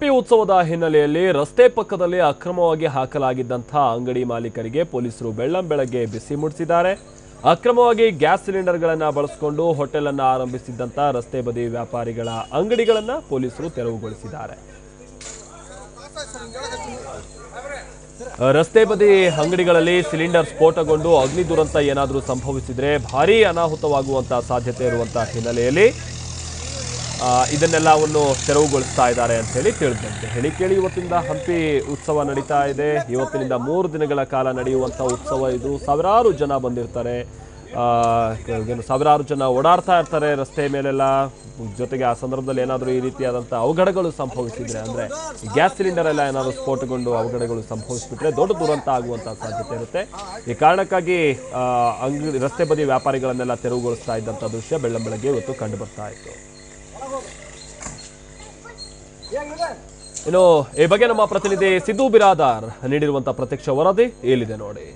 ಹಂಪಿ ಉತ್ಸವದ ಹಿನ್ನೆಲೆಯಲ್ಲಿ ರಸ್ತೆ ಪಕ್ಕದಲ್ಲಿ ಅಕ್ರಮವಾಗಿ ಹಾಕಲಾಗಿದ್ದಂತಹ ಅಂಗಡಿ ಮಾಲೀಕರಿಗೆ ಪೊಲೀಸರು ಬೆಳ್ಳಂ ಬೆಳಗ್ಗೆ ಬಿಸಿ ಮುಡಿಸಿದ್ದಾರೆ ಅಕ್ರಮವಾಗಿ ಗ್ಯಾಸ್ ಸಿಲಿಂಡರ್ಗಳನ್ನು ಬಳಸಿಕೊಂಡು ಹೋಟೆಲ್ ಅನ್ನು ಆರಂಭಿಸಿದ್ದಂಥ ರಸ್ತೆ ಬದಿ ವ್ಯಾಪಾರಿಗಳ ಅಂಗಡಿಗಳನ್ನು ಪೊಲೀಸರು ತೆರವುಗೊಳಿಸಿದ್ದಾರೆ. ರಸ್ತೆ ಬದಿ ಅಂಗಡಿಗಳಲ್ಲಿ ಸಿಲಿಂಡರ್ ಸ್ಫೋಟಗೊಂಡು ಅಗ್ನಿ ದುರಂತ ಏನಾದರೂ ಸಂಭವಿಸಿದರೆ ಭಾರೀ ಅನಾಹುತವಾಗುವಂತಹ ಸಾಧ್ಯತೆ ಇರುವಂತಹ ಹಿನ್ನೆಲೆಯಲ್ಲಿ ಆ, ಒಂದು ತೆರವುಗೊಳಿಸ್ತಾ ಇದ್ದಾರೆ ಅಂತ ಹೇಳಿ ತಿಳಿದಂತೆ. ಹೇಳಿ ಕೇಳಿ ಇವತ್ತಿಂದ ಹಂಪಿ ಉತ್ಸವ ನಡೀತಾ ಇದೆ. ಇವತ್ತಿನಿಂದ ಮೂರು ದಿನಗಳ ಕಾಲ ನಡೆಯುವಂಥ ಉತ್ಸವ ಇದು. ಸಾವಿರಾರು ಜನ ಬಂದಿರ್ತಾರೆ. ಏನು ಸಾವಿರಾರು ಜನ ಓಡಾಡ್ತಾ ಇರ್ತಾರೆ ರಸ್ತೆ ಮೇಲೆಲ್ಲ. ಜೊತೆಗೆ ಆ ಸಂದರ್ಭದಲ್ಲಿ ಏನಾದರೂ ಈ ರೀತಿಯಾದಂಥ ಅವಘಡಗಳು ಸಂಭವಿಸಿದರೆ ಅಂದರೆ ಗ್ಯಾಸ್ ಸಿಲಿಂಡರ್ ಎಲ್ಲ ಏನಾದರೂ ಸ್ಫೋಟಗೊಂಡು ಅವಘಡಗಳು ಸಂಭವಿಸಿಬಿಟ್ರೆ ದೊಡ್ಡ ದುರಂತ ಆಗುವಂಥ ಸಾಧ್ಯತೆ ಇರುತ್ತೆ. ಈ ಕಾರಣಕ್ಕಾಗಿ ಅಂಗಡಿ ರಸ್ತೆ ಬದಿ ವ್ಯಾಪಾರಿಗಳನ್ನೆಲ್ಲ ತೆರವುಗೊಳಿಸ್ತಾ ಇದ್ದಂಥ ದೃಶ್ಯ ಬೆಳ್ಳಂಬೆಳಗ್ಗೆ ಇವತ್ತು ಕಂಡು ಬರ್ತಾ ಇತ್ತು. ಇನ್ನು ಈ ಬಗ್ಗೆ ನಮ್ಮ ಪ್ರತಿನಿಧಿ ಸಿದ್ದು ಬಿರಾದಾರ್ ನೀಡಿರುವಂತಹ ಪ್ರತ್ಯಕ್ಷ ವರದಿ ಏಲಿದೆ ನೋಡಿ.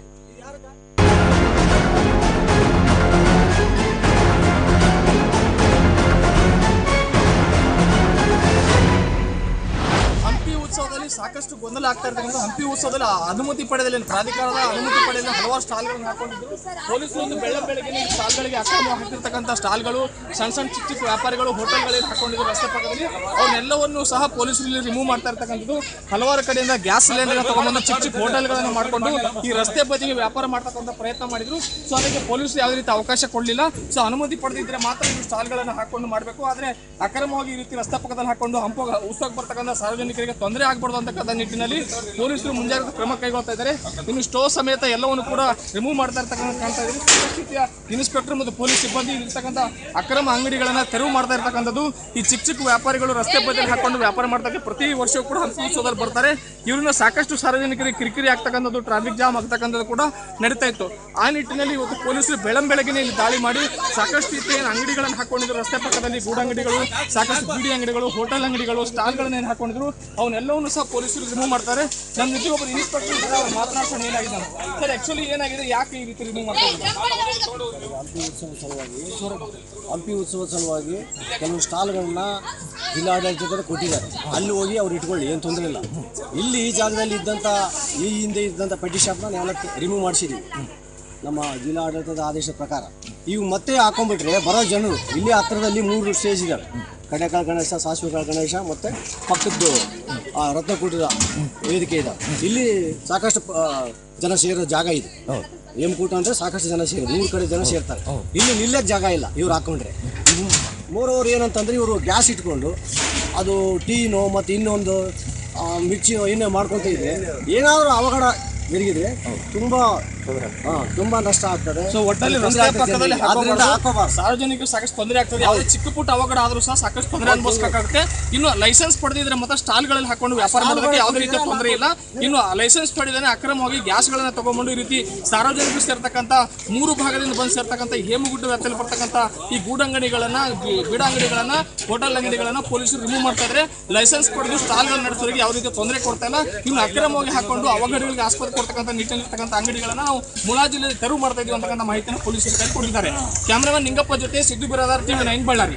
ಸಾಕಷ್ಟು ಗೊಂದಲ ಆಗ್ತಾ ಇರ್ತಕ್ಕಂಥ ಹಂಪಿ ಉತ್ಸವದಲ್ಲಿ ಅನುಮತಿ ಪಡೆದಲ್ಲಿ ಪ್ರಾಧಿಕಾರದ ಅನುಮತಿ ಪಡೆದ ಹಲವಾರು ಸ್ಟಾಲ್ಗಳನ್ನು ಹಾಕೊಂಡಿದ್ರು. ಪೊಲೀಸರು ಒಂದು ಬೆಳ್ಳ ಬೆಳಗ್ಗೆ ಸ್ಟಾಲ್ಗಳಿಗೆ ಅಕ್ರಮ ಹಾಕಿರ್ತಕ್ಕಂಥ ಸ್ಟಾಲ್ಗಳು ಸಣ್ಣ ಸಣ್ಣ ಚಿಕ್ಕ ಚಿಕ್ಕ ವ್ಯಾಪಾರಿಗಳು ಹೋಟೆಲ್ಗಳಲ್ಲಿ ಹಾಕೊಂಡಿದ್ರು ರಸ್ತೆ ಪಕ್ಕದಲ್ಲಿ. ಅವನ್ನೆಲ್ಲವನ್ನು ಸಹ ಪೊಲೀಸರು ಇಲ್ಲಿ ರಿಮೂವ್ ಮಾಡ್ತಾ ಇರ್ತಕ್ಕಂಥದ್ದು. ಹಲವಾರು ಕಡೆಯಿಂದ ಗ್ಯಾಸ್ ಸಿಲಿಂಡರ್ ತಗೊಂಡು ಚಿಕ್ಕ ಚಿಕ್ಕ ಹೋಟೆಲ್ಗಳನ್ನು ಮಾಡಿಕೊಂಡು ಈ ರಸ್ತೆ ಬದಿಗೆ ವ್ಯಾಪಾರ ಮಾಡ್ತಕ್ಕಂಥ ಪ್ರಯತ್ನ ಮಾಡಿದ್ರು. ಸೊ, ಅದಕ್ಕೆ ಪೊಲೀಸರು ಯಾವುದೇ ರೀತಿ ಅವಕಾಶ ಕೊಡಲಿಲ್ಲ. ಸೊ, ಅನುಮತಿ ಪಡೆದಿದ್ರೆ ಮಾತ್ರ ಈ ಸ್ಟಾಲ್ಗಳನ್ನು ಹಾಕೊಂಡು ಮಾಡಬೇಕು. ಆದರೆ ಅಕ್ರಮವಾಗಿ ಈ ರೀತಿ ರಸ್ತೆ ಪಕ್ಕದಲ್ಲಿ ಹಾಕೊಂಡು ಹಂಪ ಉತ್ಸವಕ್ಕೆ ಬರ್ತಕ್ಕಂಥ ಸಾರ್ವಜನಿಕರಿಗೆ ತೊಂದರೆ ಆಗಬಾರ್ದು ಅಂತಕ್ಕಂಥ ನಿಟ್ಟಿನಲ್ಲಿ ಪೊಲೀಸರು ಮುಂಜಾಗ್ರತಾ ಕ್ರಮ ಕೈಗೊಳ್ತಾ ಇದ್ದಾರೆ. ಇನ್ನು ಸ್ಟೋ ಸಮೇತ ಎಲ್ಲವನ್ನು ಕೂಡ ರಿಮೂವ್ ಮಾಡ್ತಾ ಇರ್ತಕ್ಕಂಥ ಕಾಣ್ತಾ ಸ್ಥಿತಿಯ ಇನ್ಸ್ಪೆಕ್ಟರ್ ಮತ್ತು ಪೊಲೀಸ್ ಸಿಬ್ಬಂದಿ ಇರ್ತಕ್ಕಂಥ ಅಕ್ರಮ ಅಂಗಡಿಗಳನ್ನ ತೆರವು ಮಾಡ್ತಾ ಇರ್ತಕ್ಕಂಥದ್ದು. ಈ ಚಿಕ್ಕ ಚಿಕ್ಕ ವ್ಯಾಪಾರಿಗಳು ರಸ್ತೆ ಬದಿಯಲ್ಲಿ ಹಾಕೊಂಡು ವ್ಯಾಪಾರ ಮಾಡ್ತಾರೆ ಪ್ರತಿ ವರ್ಷವೂ ಕೂಡ ಹಂಪಿ ಉತ್ಸವದಲ್ಲಿ ಬರ್ತಾರೆ. ಇವರಿಂದ ಸಾಕಷ್ಟು ಸಾರ್ವಜನಿಕರಿಗೆ ಕಿರಿಕಿರಿ ಆಗ್ತಕ್ಕಂಥದ್ದು ಟ್ರಾಫಿಕ್ ಜಾಮ್ ಆಗ್ತಕ್ಕಂಥದ್ದು ಕೂಡ ನಡೀತಾ ಇತ್ತು. ಆ ನಿಟ್ಟಿನಲ್ಲಿ ಇವತ್ತು ಪೊಲೀಸರು ಬೆಳಂ ಬೆಳಗ್ಗೆನೆ ಇಲ್ಲಿ ದಾಳಿ ಮಾಡಿ ಸಾಕಷ್ಟು ರೀತಿಯ ಅಂಗಡಿಗಳನ್ನು ಹಾಕೊಂಡಿದ್ರು. ರಸ್ತೆ ಪಕ್ಕದಲ್ಲಿ ಗೂಡಂಗಡಿಗಳು ಸಾಕಷ್ಟು ಬೀಡಿ ಅಂಗಡಿಗಳು, ಹೋಟೆಲ್ ಅಂಗಡಿಗಳು, ಸ್ಟಾಲ್ಗಳನ್ನ ಏನು ಹಾಕೊಂಡಿದ್ರು, ಅವನ್ನೆಲ್ಲವನ್ನು ಸಹ ಪೊಲೀಸರು ರಿಮೂವ್ ಮಾಡ್ತಾರೆ. ನಮ್ಮ ಜೊತೆ ಒಬ್ಬರು ಇನ್ಸ್ಪೆಕ್ಟರ್ ಇದ್ದಾರೆ, ಅವ್ರು ಮಾತನಾಡ್ಸೋಣ ಏನಾಗಿದೆ. ಸರ್ ಆಕ್ಚುಲಿ ಏನಾಗಿದೆ? ಯಾಕೆ ಈ ರೀತಿ ರಿಮೂವ್ ಮಾಡ್ತಾರೆ ಹಂಪಿ ಉತ್ಸವ ಸಲುವಾಗಿ ಹಂಪಿ ಉತ್ಸವದ ಸಲುವಾಗಿ ಕೆಲವು ಸ್ಟಾಲ್ಗಳನ್ನ ಜಿಲ್ಲಾಡಳಿತದಲ್ಲಿ ಕೊಟ್ಟಿದ್ದಾರೆ. ಅಲ್ಲಿ ಹೋಗಿ ಅವ್ರು ಇಟ್ಕೊಳ್ಳಿ ಏನು ತೊಂದರೆ ಇಲ್ಲ. ಇಲ್ಲಿ ಈ ಜಾಗದಲ್ಲಿ ಇದ್ದಂಥ ಈ ಹಿಂದೆ ಇದ್ದಂಥ ಪೆಟ್ಟಿ ಶಾಪ್ನ ನಾವೆಲ್ಲ ರಿಮೂವ್ ಮಾಡಿಸಿದ್ದೀವಿ ನಮ್ಮ ಜಿಲ್ಲಾಡಳಿತದ ಆದೇಶದ ಪ್ರಕಾರ. ಇವು ಮತ್ತೆ ಹಾಕೊಂಡ್ಬಿಟ್ರೆ ಬರೋ ಜನರು ಇಲ್ಲಿ ಹತ್ತಿರದಲ್ಲಿ ಮೂರು ಸ್ಟೇಜ್ ಇದ್ದಾವೆ ಕಡೆಕಾಳ ಗಣೇಶ ಸಾಸಿವೆಕಾಳ ಗಣೇಶ ಮತ್ತು ಪಕ್ಕದ್ದು ಆ, ರತ್ನಕೂಟದ ವೇದಿಕೆ ಇದೆ. ಇಲ್ಲಿ ಸಾಕಷ್ಟು ಜನ ಸೇರೋ ಜಾಗ ಇದೆ. ಹೇಮಕೂಟ ಅಂದರೆ ಸಾಕಷ್ಟು ಜನ ಸೇರಿ ಮೂರು ಕಡೆ ಜನ ಸೇರ್ತಾರೆ. ಇಲ್ಲಿ ನಿಲ್ಲಕ್ಕೆ ಜಾಗ ಇಲ್ಲ ಇವ್ರು ಹಾಕೊಂಡ್ರೆ. ಮೂರವರು ಏನಂತಂದ್ರೆ ಇವರು ಗ್ಯಾಸ್ ಇಟ್ಕೊಂಡು ಅದು ಟೀನೋ ಮತ್ತು ಇನ್ನೊಂದು ಮಿರ್ಚಿನೋ ಇನ್ನೂ ಮಾಡ್ಕೊತ ಇದ್ರೆ ಏನಾದರೂ ಅವಘಡ ಜರುಗಿದ್ರೆ ತುಂಬಾ ತುಂಬಾ ನಷ್ಟ ಆಗ್ತದೆ. ಸೊ ಒಟ್ಟಲ್ಲಿ ತೊಂದ್ರೆ ರಸ್ತೆ ಪಕ್ಕದಲ್ಲಿ ಜನರಿಗೆ. ಆದ್ರಿಂದ ಹಾಕೋಬಾರ್ದು. ಹಾಕೋಬಾರ್ದು ಸಾರ್ವಜನಿಕರು ಸಾಕಷ್ಟು ತೊಂದರೆ ಆಗ್ತದೆ. ಯಾವುದೇ ಚಿಕ್ಕ ಪುಟ್ಟ ಅವಘಡ ಆದ್ರೂ ಸಹ ಸಾಕಷ್ಟು ತೊಂದರೆ ಅನುಭವಿಸಬೇಕಾಗುತ್ತೆ. ಇನ್ನು ಲೈಸೆನ್ಸ್ ಪಡೆದಿದ್ರೆ ಮತ್ತೆ ಸ್ಟಾಲ್ಗಳಲ್ಲಿ ಹಾಕೊಂಡು ವ್ಯಾಪಾರ ಮಾಡೋದಕ್ಕೆ ಯಾವುದೇ ರೀತಿಯ ತೊಂದರೆ ಇಲ್ಲ. ಇನ್ನು ಲೈಸೆನ್ಸ್ ಪಡೆದೇನೆ ಅಕ್ರಮವಾಗಿ ಗ್ಯಾಸ್ಗಳನ್ನ ತಗೊಂಡು ಈ ರೀತಿ ಸಾರ್ವಜನಿಕರು ಸೇರ್ತಕ್ಕಂಥ ಮೂರು ಭಾಗದಿಂದ ಬಂದು ಸೇರ್ತಕ್ಕಂಥ ಹೇಮಗುಡ್ಡ ವ್ಯಾಪ್ತಿಯಲ್ಲಿ ಬರ್ತಕ್ಕಂಥ ಈ ಗೂಡಂಗಡಿಗಳನ್ನ ಬೀಡಂಗಡಿಗಳನ್ನ ಹೋಟೆಲ್ ಅಂಗಡಿಗಳನ್ನ ಪೊಲೀಸರು ರಿಮೂವ್ ಮಾಡ್ತಾ ಇದ್ರೆ ಲೈಸೆನ್ಸ್ ಪಡೆದು ಸ್ಟಾಲ್ಗಳು ನಡೆಸೋರಿಗೆ ಯಾವ ರೀತಿಯ ತೊಂದರೆ ಕೊಡ್ತಾ ಇಲ್ಲ. ಇನ್ನು ಅಕ್ರಮವಾಗಿ ಹಾಕೊಂಡು ಅವಘಡಗಳಿಗೆ ಆಸ್ಪತ್ರೆ ಕೊಡ್ತಕ್ಕಂಥ ನಿಟ್ಟಿನಲ್ಲಿರ್ತಕ್ಕಂಥ ಅಂಗಡಿಗಳನ್ನ ನಾವು ಜಿಲ್ಲೆಯಲ್ಲಿ ತೆರವು ಮಾಡ್ತಾ ಇದೀವಿ ಅಂತಕ್ಕಂಥ ಮಾಹಿತಿಯನ್ನು ಪೊಲೀಸರು ಕೈಕೊಂಡಿದ್ದಾರೆ ಕ್ಯಾಮ್ರಾಮನ್ ನಿಂಗಪ್ಪ ಜೊತೆ ಸಿದ್ದು ಬಿರಾದಾರ್ ಟಿವಿ ನೈನ್ ಬಳ್ಳಾರಿ.